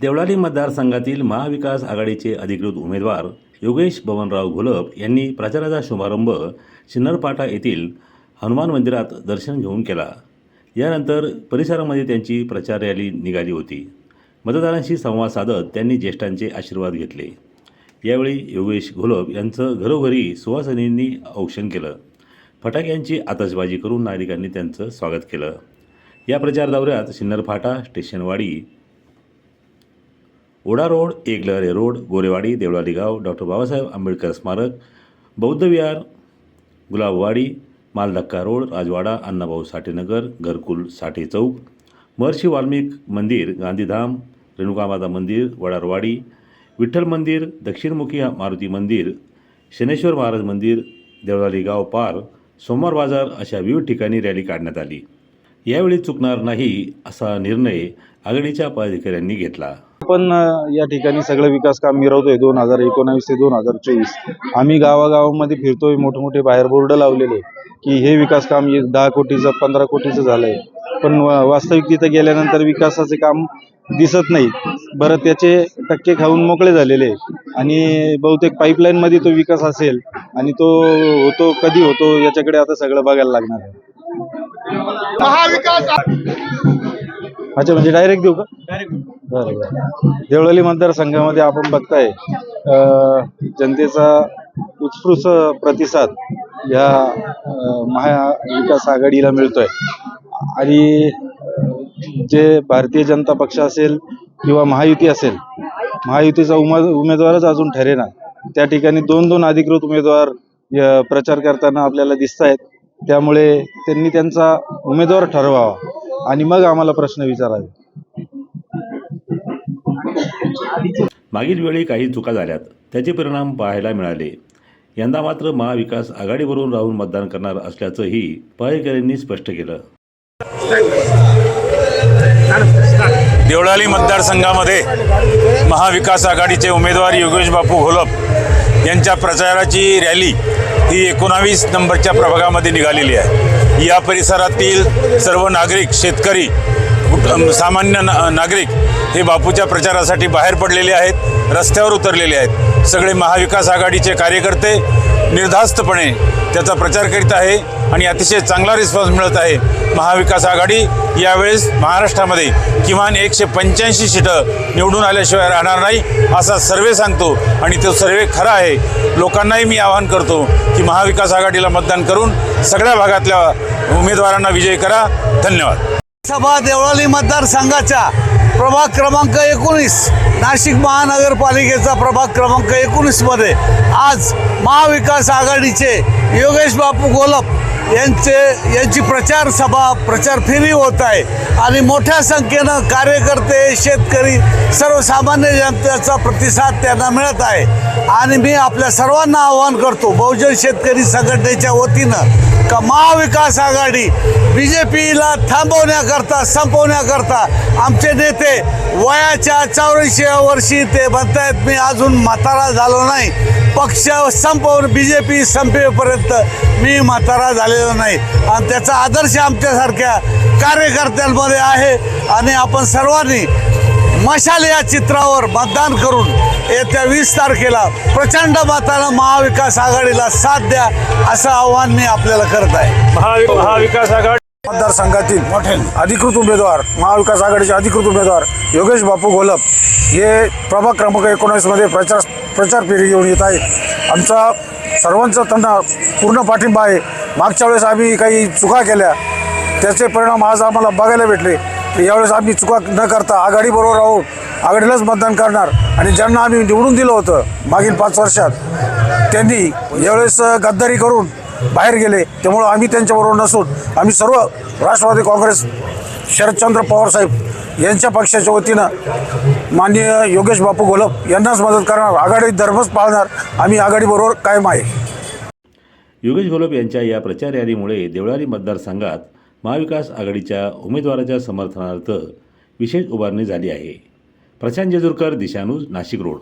देवळाली मतदारसंघातील महाविकास आघाडीचे अधिकृत उमेदवार योगेश बबनराव घोलप यांनी प्रचाराचा शुभारंभ सिन्नरपाटा येथील हनुमान मंदिरात दर्शन घेऊन केला. यानंतर परिसरामध्ये त्यांची प्रचार रॅली निघाली होती. मतदारांशी संवाद साधत त्यांनी ज्येष्ठांचे आशीर्वाद घेतले. यावेळी योगेश घोलप यांचं घरोघरी सुवासिनींनी औक्षण केलं. फटाक्यांची आतषबाजी करून नागरिकांनी त्यांचं स्वागत केलं. या प्रचार दौऱ्यात Sinnar Phata Stationwadi Odha road Eklahare road Gorewadi Deolali Gaon doctor Babasaheb Ambedkar स्मारक बौद्ध विहार गुलाबवाडी मालधक्का रोड राजवाडा अण्णाभाऊ साठेनगर घरकुल साठे चौक महर्षी वाल्मिक मंदिर गांधीधाम रेणुकामाता मंदिर वडारवाडी विठ्ठल मंदिर दक्षिणमुखी मारुती मंदिर शनेश्वर महाराज मंदिर देवळाली गाव पार सोमवार बाजार अशा विविध ठिकाणी रॅली काढण्यात आली. यावेळी चुकणार नाही असा निर्णय आघाडीच्या पदाधिकाऱ्यांनी घेतला. आपण या ठिकाणी सगळं विकास काम मिरवतोय. दोन हजार एकोणावीस ते दोन हजार चोवीस. आम्ही गावागावामध्ये फिरतोय मोठे मोठे बाहेर बोर्ड लावलेले की हे विकास काम दहा कोटीचं पंधरा कोटीचं झालंय. पण वास्तविक तिथं गेल्यानंतर विकासाचे काम दिसत नाही बरं त्याचे टक्के खाऊन मोकळे झालेले. आणि बहुतेक पाईपलाईन मध्ये तो विकास असेल आणि तो होतो कधी होतो याच्याकडे आता सगळं बघायला लागणार आहे. अच्छा म्हणजे डायरेक्ट देऊ का? बरं देवळाली मतदारसंघामध्ये आपण बघताय जनतेचा उत्स्फूर्त प्रतिसाद या महाविकास आघाडीला मिळतोय. आणि जे भारतीय जनता पक्ष असेल किंवा महायुती असेल महायुतीचा उमे उमेदवारच अजून ठरेना. त्या ठिकाणी दोन दोन अधिकृत उमेदवार प्रचार करताना आपल्याला दिसत आहेत त्यामुळे त्यांनी त्यांचा उमेदवार ठरवावा. आणि मग आम्हाला प्रश्न विचारावे. मागील वेळी काही चुका झाल्यात. त्याचे परिणाम पाहायला मिळाले. यंदा मात्र महाविकास आघाडीवरून राहून मतदान करणार असल्याचंही पहारेकरांनी स्पष्ट केलं. देवळाली मतदारसंघामध्ये महाविकास आघाडीचे उमेदवार योगेश बापू घोलप यांच्या प्रचाराची रॅली ही एकोणावीस नंबरच्या प्रभागामध्ये निघालेली आहे. या परिसरातील सर्व नागरिक शेतकरी सामान्य ना- नागरिक हे बापूच्या प्रचारासाठी बाहेर पडलेले आहेत रस्त्यावर उतरलेले आहेत. सगळे महाविकास आघाडीचे कार्यकर्ते निर्धास्तपणे त्याचा प्रचार करीत आहे आणि अतिशय चांगला रिस्पॉन्स मिळत आहे. महाविकास आघाडी यावेळेस महाराष्ट्रामध्ये किमान एकशे पंच्याऐंशी सीटं निवडून आल्याशिवाय राहणार नाही असा सर्वे सांगतो. आणि तो सर्वे खरा आहे. लोकांनाही मी आवाहन करतो की महाविकास आघाडीला मतदान करून सगळ्या भागातल्या उमेदवारांना विजयी करा. धन्यवाद. सभा देवळाली मतदारसंघाच्या. प्रभाग क्रमांक एकोणीस नाशिक महानगरपालिकेचा प्रभाग क्रमांक एकोणीसमध्ये आज महाविकास आघाडीचे योगेश बापू गोलप यांचे यांची प्रचार सभा प्रचार फेरी होत आहे. आणि मोठ्या संख्येनं कार्यकर्ते शेतकरी सर्वसामान्य जनतेचा प्रतिसाद त्यांना मिळत आहे. आणि मी आपल्या सर्वांना आवाहन करतो बहुजन शेतकरी संघटनेच्या वतीनं का महाविकास आघाडी बी जे पीला थांबवण्याकरता संपवण्याकरता आमचे नेते वयाच्या चौऱ्याऐंशी वर्षी ते म्हणतायत मी अजून म्हातारा झालो नाही. पक्ष संपवून बी जे पी संपेपर्यंत मी म्हातारा झालेलो नाही. आणि त्याचा आदर्श आमच्यासारख्या कार्यकर्त्यांमध्ये आहे. आणि आपण सर्वांनी मशाल या चित्रावर मतदान करून येत्या वीस तारखेला प्रचंड मतानं महाविकास आघाडीला साथ द्या असं आव्हान मी आपल्याला करत आहे. महाविकास आघाडी मतदारसंघातील अधिकृत उमेदवार महाविकास आघाडीचे अधिकृत उमेदवार योगेश बापू गोलप हे प्रभाग क्रमांक एकोणावीसमध्ये प्रचार प्रचार फेरी घेऊन येत आहेत. आमचा सर्वांचा त्यांना पूर्ण पाठिंबा आहे. मागच्या वेळेस आम्ही काही चुका केल्या. त्याचे परिणाम आज आम्हाला बघायला भेटले. यावेळेस आम्ही चुका न करता आघाडीबरोबर राहून आघाडीलाच मतदान करणार आणि ज्यांना आम्ही निवडून दिलं होतं मागील पाच वर्षात त्यांनी यावेळेस गद्दारी करून बाहेर गेले त्यामुळं आम्ही त्यांच्याबरोबर नसून आम्ही सर्व राष्ट्रवादी काँग्रेस शरदचंद्र पवार साहेब यांच्या पक्षाच्या वतीनं माननीय योगेश बापू गोलप यांनाच मदत करणार आघाडी धर्मच पाळणार आम्ही आघाडीबरोबर कायम आहे. योगेश गोलप यांच्या या प्रचार यादीमुळे देवळाली मतदारसंघात महाविकास आघाडीच्या उमेदवाराच्या समर्थनार्थ विशेष उभारणी झाली आहे. प्रशांत जेजूरकर दिशानूज नाशिक रोड.